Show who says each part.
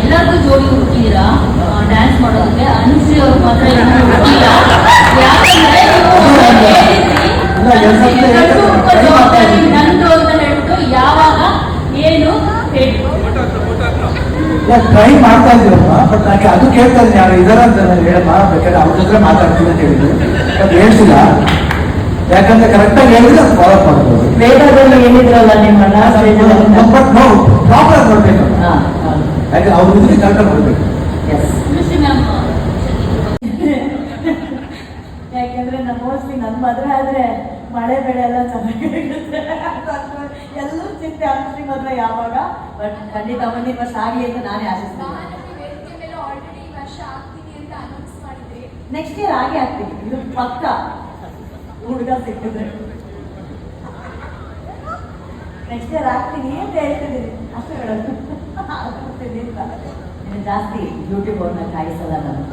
Speaker 1: ಎಲ್ಲರಿಗೂ ಜೋಡಿ ಹುಡುಕಿದ್ದೀರಾ? ಡ್ಯಾನ್ಸ್ ಮಾಡೋದಕ್ಕೆ? ಅನುಶ್ರೀ ಅವ್ರು ಮಾತ್ರ. ನಂದು ಅಂತ ಹೇಳ್ಬಿಟ್ಟು ಯಾವಾಗ ಏನು
Speaker 2: ಟ್ರೈ ಮಾಡ್ತಾ ಇದ್ದೀರಮ್ಮ ಬಟ್ ನನಗೆ ಅದು ಕೇಳ್ತಾ ಇದ್ದೀನಿ. ಯಾರು ಇದಾರ ಅಂತ ನಾನು ಹೇಳಮ್ಮ ಬೇಕಾದ್ರೆ ಅವ್ರ ಜೊತೆ ಮಾತಾಡ್ತೀನಿ ಅಂತ ಹೇಳಿದ್ರು. ಬಟ್ ಹೇಳ್ತಿಲ್ಲ ಯಾಕಂದ್ರೆ ಕರೆಕ್ಟಾಗಿ ಹೇಳಿದ್ರೆ ಅದು ಫಾಲೋ ಮಾಡ್ಬೋದು.
Speaker 3: ವೇದದಲ್ಲಿ ಏನಿದ್ರಲ್ಲ ನಿಮ್ಮಣ್ಣ
Speaker 2: ಯಾಕಂದ್ರೆ ಅವ್ರ
Speaker 3: ಮುಂದೆ
Speaker 1: ಕಾಟ ಮಾಡಬೇಕು
Speaker 3: ಯಾಕೆಂದ್ರೆ ನಮ್ಮ ಮೋಸ್ಟ್ಲಿ ನನ್ನ ಮದುವೆ ಆದ್ರೆ ಮಳೆ ಬೆಳೆ ಎಲ್ಲ ಚೆನ್ನಾಗಿರುತ್ತೆ. ಎಲ್ಲರೂ ಚಿಂತೆ ಅನುಶ್ರೀ ಮದುವೆ ಯಾವಾಗ. ಬಟ್ ಖಂಡಿತ ಮುಂದಿನ ವರ್ಷ ಆಗಲಿ ಅಂತ ನಾನೇ ಆಶಿಸ್ತೀನಿ.
Speaker 4: ಮಹಾನಟಿ ವೇದಿಕೆ ಮೇಲೆ ಆಲ್ರೆಡಿ ಈ ವರ್ಷ ಆಗ್ತೀನಿ ಅಂತ ಅನೌನ್ಸ್ ಮಾಡಿದ್ರಿ.
Speaker 3: ನೆಕ್ಸ್ಟ್ ಇಯರ್ ಆಗೇ ಆಗ್ತೀನಿ. ಇದು ಪಕ್ಕ. ಹುಡುಗ ಸಿಕ್ಕಿದ್ರೆ. ನೆಕ್ಸ್ಟ್ ಇಯರ್ ಆಗ್ತೀನಿ ಅಂತ ಹೇಳ್ತಿದ್ದೀನಿ. ಅಷ್ಟೇ ಹೇಳೋದು. ಆಗ್ತೀನಿ ಜಾಸ್ತಿ ಯೂಟ್ಯೂಬ್ ಅವ್ರನ್ನ ಕಾಯಿಸಲ್ಲ ನಾನು.